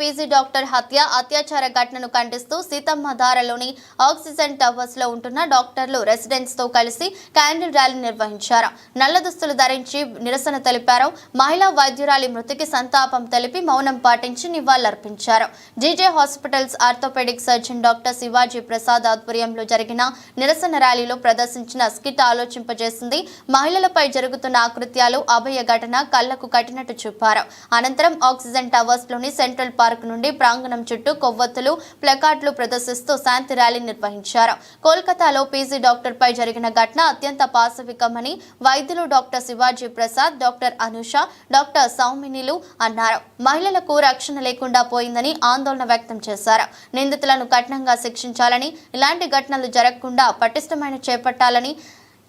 PG doctor హత్య అత్యాచార ఘటనను ఖండిస్తూ సీతమ్మ ధారలోని ఆక్సిజన్ టవర్స్లో ఉంటున్న డాక్టర్లు రెసిడెంట్స్తో కలిసి క్యాండిల్ ర్యాలీ నిర్వహించారు. నల్ల దుస్తులు ధరించి నిరసన తెలిపారు. మహిళా వైద్యురాలి మృతికి సంతాపం తెలిపి మౌనం పాటించి నివాళులర్పించారు. GJ hospitals orthopaedic surgeon doctor Shivaji Prasad ఆధ్వర్యంలో జరిగిన నిరసన ర్యాలీలో ప్రదర్శించిన స్కిట్ ఆలోచింపజేసింది. మహిళలపై జరుగుతున్న ఆకృత్యాలు అభయ ఘటన కళ్ళకు కట్టినట్టు చూపారు. అనంతరం ఆక్సిజన్ టవర్స్లోని సెంట్రల్ పార్క్ నుండి ప్రాంగణం చుట్టూ కొవ్వొత్తులు ప్లకార్డులు ప్రదర్శిస్తూ శాంతి ర్యాలీ నిర్వహించారు. కోల్కతాలో పీజీ డాక్టర్ పై జరిగిన ఘటన అత్యంత పాశవికమని వైద్యులు doctor Shivaji Prasad doctor Anusha doctor సౌమినిలు అన్నారు. మహిళలకు రక్షణ లేకుండా పోయిందని ఆందోళన వ్యక్తం చేశారు. నిందితులను కఠినంగా శిక్షించాలని ఇలాంటి ఘటనలు జరగకుండా పటిష్టమైన చేపట్టాలని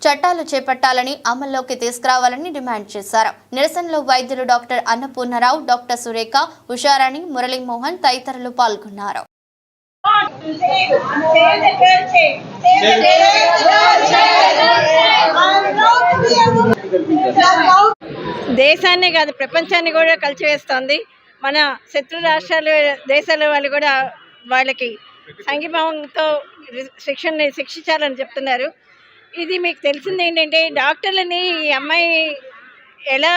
చట్టాలు చేపట్టాలని అమల్లోకి తీసుకురావాలని డిమాండ్ చేశారు. నిరసనలో వైద్యులు డాక్టర్ అన్నపూర్ణరావు డాక్టర్ సురేఖ ఉషారాణి మురళీమోహన్ తదితరులు పాల్గొన్నారు. దేశాన్ని కాదు ప్రపంచాన్ని కూడా కలిసివేస్తోంది మన శత్రు రాష్ట్రాలు దేశాల వాళ్ళు కూడా వాళ్ళకి సంఘీభావంతో శిక్షణ శిక్షించాలని చెప్తున్నారు. ఇది మీకు తెలిసింది ఏంటంటే డాక్టర్లని ఈ అమ్మాయి ఎలా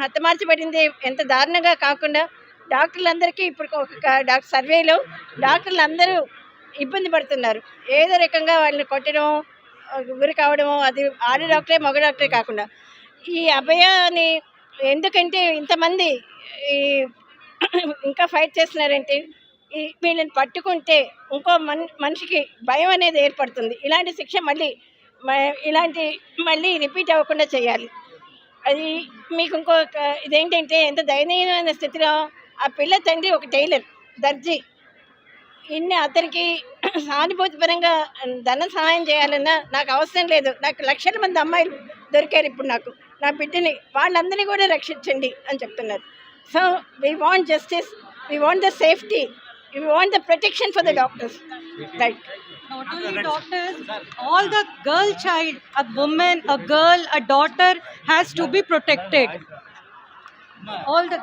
హతమార్చబడింది ఎంత దారుణంగా కాకుండా డాక్టర్లందరికీ ఇప్పుడు ఒక డాక్టర్ సర్వేలో డాక్టర్లు అందరూ ఇబ్బంది పడుతున్నారు. ఏదో రకంగా వాళ్ళని కొట్టడం గురి కావడము అది ఆడ డాక్టరే మగ డాక్టరే కాకుండా. ఈ అభయాన్ని ఎందుకంటే ఇంతమంది ఈ ఇంకా ఫైట్ చేస్తున్నారంటే ఈ వీళ్ళని పట్టుకుంటే ఇంకో మన్ మనిషికి భయం అనేది ఏర్పడుతుంది. ఇలాంటి శిక్ష మళ్ళీ ఇలాంటి మళ్ళీ రిపీట్ అవ్వకుండా చేయాలి. అది మీకు ఇంకొక ఇదేంటంటే ఎంత దయనీయమైన స్థితిలో ఆ పిల్ల తండ్రి ఒక టైలర్ దర్జీ. ఇన్ని అతనికి సానుభూతిపరంగా ధన సహాయం చేయాలన్నా నాకు అవసరం లేదు. నాకు లక్షల మంది అమ్మాయిలు దొరికారు ఇప్పుడు నాకు. నా బిడ్డని వాళ్ళందరినీ కూడా రక్షించండి అని చెప్తున్నారు. So we want justice we want the safety we want the protection for the doctors. Right. Not only doctors, all the girl child, a woman, a girl, a daughter has to be protected. All the.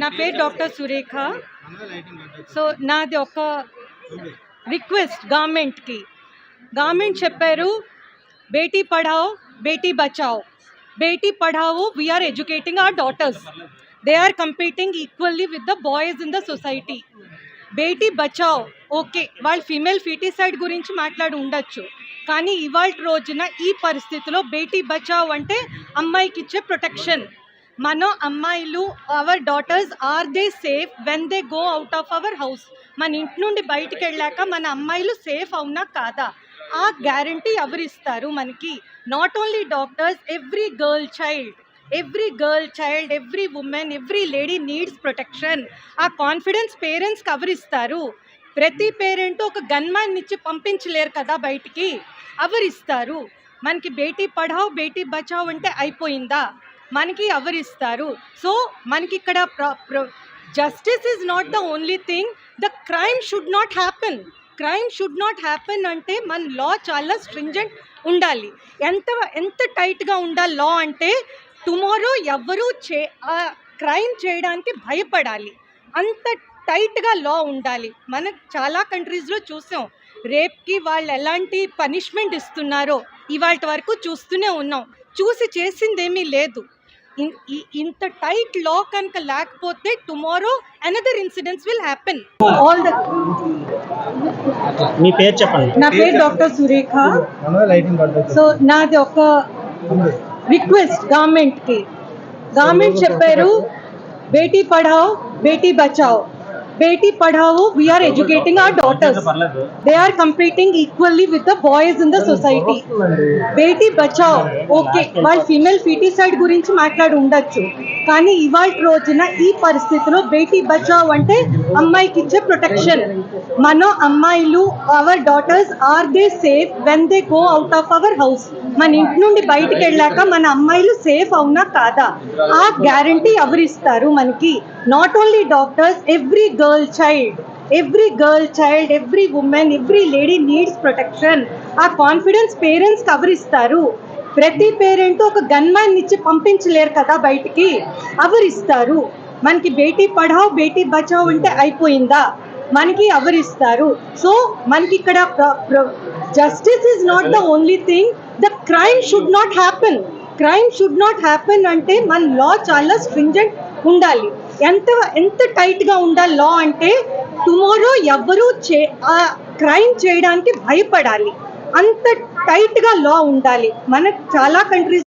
నా పేరు doctor Surekha so నాది ఒక request గవర్నమెంట్కి government చెప్పారు Beti Padhao Beti Bachao Beti Padhao we are educating our daughters they are competing equally with the boys in the society Beti Bachao okay వాళ్ళు female foeticide గురించి మాట్లాడి ఉండొచ్చు. కానీ ఇవాళ రోజున ఈ పరిస్థితిలో బేటీ బచావ్ అంటే అమ్మాయికి ఇచ్చే ప్రొటెక్షన్ మన అమ్మాయిలు our daughters are they safe when they go out of our house మన ఇంటి నుండి బయటికి వెళ్ళాక మన అమ్మాయిలు సేఫ్ అవునా కాదా? ఆ గ్యారంటీ ఎవరిస్తారు మనకి? Not only doctors every girl child every girl child every women every lady needs protection ఆ కాన్ఫిడెన్స్ పేరెంట్స్ కవరిస్తారు ప్రతి పేరెంట్ ఒక గన్మాన్ ఇచ్చి పంపించలేరు కదా బయటికి. ఎవరిస్తారు మనకి బేటీ పఢావ్ బేటీ బచావ్ అంటే అయిపోయిందా? మనకి ఎవరిస్తారు సో మనకి ఇక్కడ justice is not the only thing the crime should not happen crime should not happen అంటే మన లా చాలా స్ట్రింజెంట్ ఉండాలి. ఎంత ఎంత టైట్గా ఉండాలి లా అంటే టుమారో ఎవరు చే ఆ క్రైమ్ చేయడానికి భయపడాలి. అంత టైట్గా లా ఉండాలి. మనం చాలా కంట్రీస్లో చూసాం. రేప్కి వాళ్ళు ఎలాంటి పనిష్మెంట్ ఇస్తున్నారో ఇవాళ వరకు చూస్తూనే ఉన్నాం. చూసి చేసిందేమీ లేదు. ఇంత టైట్ లా కనుక లేకపోతే tomorrow another incidents will happen. All the మీ పేరు చెప్పండి. నా పేరు డాక్టర్ సురేఖ. సో నాది ఒక రిక్వెస్ట్ గవర్నమెంట్కి. గవర్నమెంట్ చెప్పారు Beti Padhao Beti Bachao. Beti Padhao we're educating our daughters they are competing equally with the boys in the society Beti Bachao okay వాళ్ళు female foeticide గురించి మాట్లాడి ఉండొచ్చు. కానీ ఇవాళ రోజున ఈ పరిస్థితిలో బేటీ బచావ్ అంటే అమ్మాయికి ఇచ్చే ప్రొటెక్షన్ మన అమ్మాయిలు our daughters are they safe when they go out of our house మన ఇంటి నుండి బయటికి వెళ్ళాక మన అమ్మాయిలు సేఫ్ అవునా కాదా? ఆ గ్యారంటీ ఎవరిస్తారు మనకి? Not only doctors every girl child every girl child every women every lady needs protection ఆ కాన్ఫిడెన్స్ పేరెంట్స్ ఎవరిస్తారు? ప్రతి పేరెంట్ ఒక గన్మ్యాన్ ఇచ్చి పంపించలేరు కదా బయటికి? ఎవరిస్తారు? మనకి బేటీ పడావ్ బేటీ బచావ్ అంటే అయిపోయిందా? మనకి ఎవరిస్తారు? సో మనకి ఇక్కడ justice is not the only thing the crime should not happen crime should not happen అంటే మన లా చాలా స్ట్రింజెంట్ ఉండాలి. ఎంత ఎంత టైట్గా ఉండాలి లా అంటే టుమారో ఎవరు చే ఆ క్రైమ్ చేయడానికి భయపడాలి. అంత టైట్గా లా ఉండాలి. మనకు చాలా కంట్రీస్